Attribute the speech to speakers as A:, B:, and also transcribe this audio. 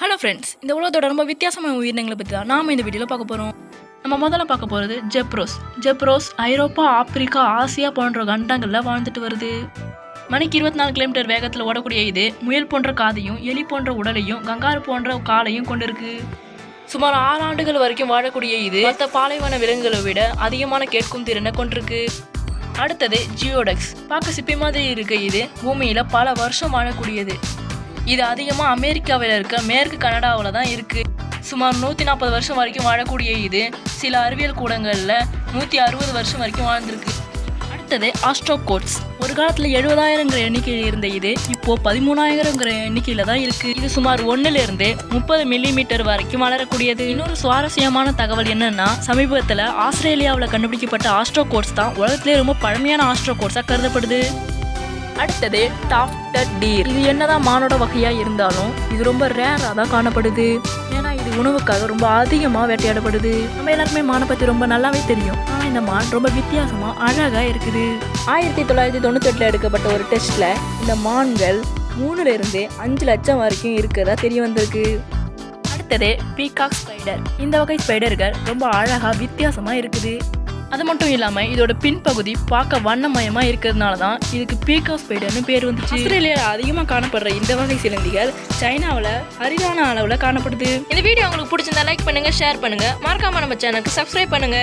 A: Hello friends இந்த உலகத்தோட ரொம்ப வித்தியாசமான உயிரினங்களை பற்றி தான் நாம் இந்த வீடியோவில் பார்க்க போகிறோம் நம்ம முதல்ல பார்க்க போகிறது ஜெப்ரோஸ். ஜெப்ரோஸ் ஐரோப்பா ஆப்பிரிக்கா ஆசியா போன்ற கண்டங்களில் வாழ்ந்துட்டு வருது. மணிக்கு இருபத்தி நாலு கிலோமீட்டர் வேகத்தில் ஓடக்கூடிய இது முயல் போன்ற காதையும் எலி போன்ற உடலையும் கங்காரு போன்ற காலையும் கொண்டிருக்கு. சுமார் ஆறு ஆண்டுகள் வரைக்கும் வாழக்கூடிய இது மற்ற பாலைவன விலங்குகளை விட அதிகமான கேட்கும் திறனை கொண்டிருக்கு. அடுத்தது ஜியோடெக்ஸ். பார்க்க சிப்பி மாதிரி இருக்க இது பூமியில் பல வருஷம் வாழக்கூடியது. இது அதிகமாக அமெரிக்காவில் இருக்க மேற்கு கனடாவில் தான் இருக்குது சுமார் நூற்றி நாற்பது வருஷம் வரைக்கும் வாழக்கூடிய இது சில அறிவியல் கூடங்களில் நூற்றி அறுபது வருஷம் வரைக்கும் வாழ்ந்திருக்கு. அடுத்தது ஆஸ்ட்ரோகோட்ஸ். ஒரு காலத்தில் எழுபதாயிரங்கிற எண்ணிக்கையில் இருந்த இது இப்போ பதிமூணாயிரங்கிற எண்ணிக்கையில் தான் இருக்குது இது சுமார் ஒன்றுலேருந்து முப்பது மில்லி மீட்டர் வரைக்கும் வளரக்கூடியது. இன்னொரு சுவாரஸ்யமான தகவல் என்னன்னா சமீபத்தில் ஆஸ்திரேலியாவில் கண்டுபிடிக்கப்பட்ட ஆஸ்ட்ரோகோட்ஸ் தான் உலகத்திலே ரொம்ப பழமையான ஆஸ்ட்ரோகோட்ஸாக கருதப்படுது. அடுத்தது டாஃப்டர் டீர். இது என்னதான் மானோட வகையா இருந்தாலும் இது ரொம்ப ரேராக தான் காணப்படுது. ஏன்னா இது உணவுக்காக ரொம்ப அதிகமாக வேட்டையாடப்படுது. நம்ம எல்லாருக்குமே மானை பற்றி ரொம்ப நல்லாவே தெரியும். ஆனால் இந்த மான் ரொம்ப வித்தியாசமாக அழகாக இருக்குது. ஆயிரத்தி தொள்ளாயிரத்தி தொண்ணூத்தெட்டில் எடுக்கப்பட்ட ஒரு டெஸ்ட்டில் இந்த மான்கள் மூணுல இருந்து அஞ்சு லட்சம் வரைக்கும் இருக்கிறதா தெரிய வந்திருக்கு. அடுத்தது பீகாக் ஸ்பைடர். இந்த வகை ஸ்பைடர்கள் ரொம்ப அழகாக வித்தியாசமாக இருக்குது. அது மட்டும் இல்லாமல் இதோட பின்பகுதி பார்க்க வண்ணமயமாக இருக்கிறதுனால தான் இதுக்கு பீகோ ஸ்பைடர்னு பேர் வந்துச்சு. ஆஸ்திரேலியாவில் அதிகமாக காணப்படுற இந்த வகை சிலந்திகள் சைனாவில் அரிதான அளவில் காணப்படுது. இந்த வீடியோ உங்களுக்கு பிடிச்சிருந்தா லைக் பண்ணுங்க ஷேர் பண்ணுங்க. மறக்காம நம்ம சேனலுக்கு சப்ஸ்கிரைப் பண்ணுங்க.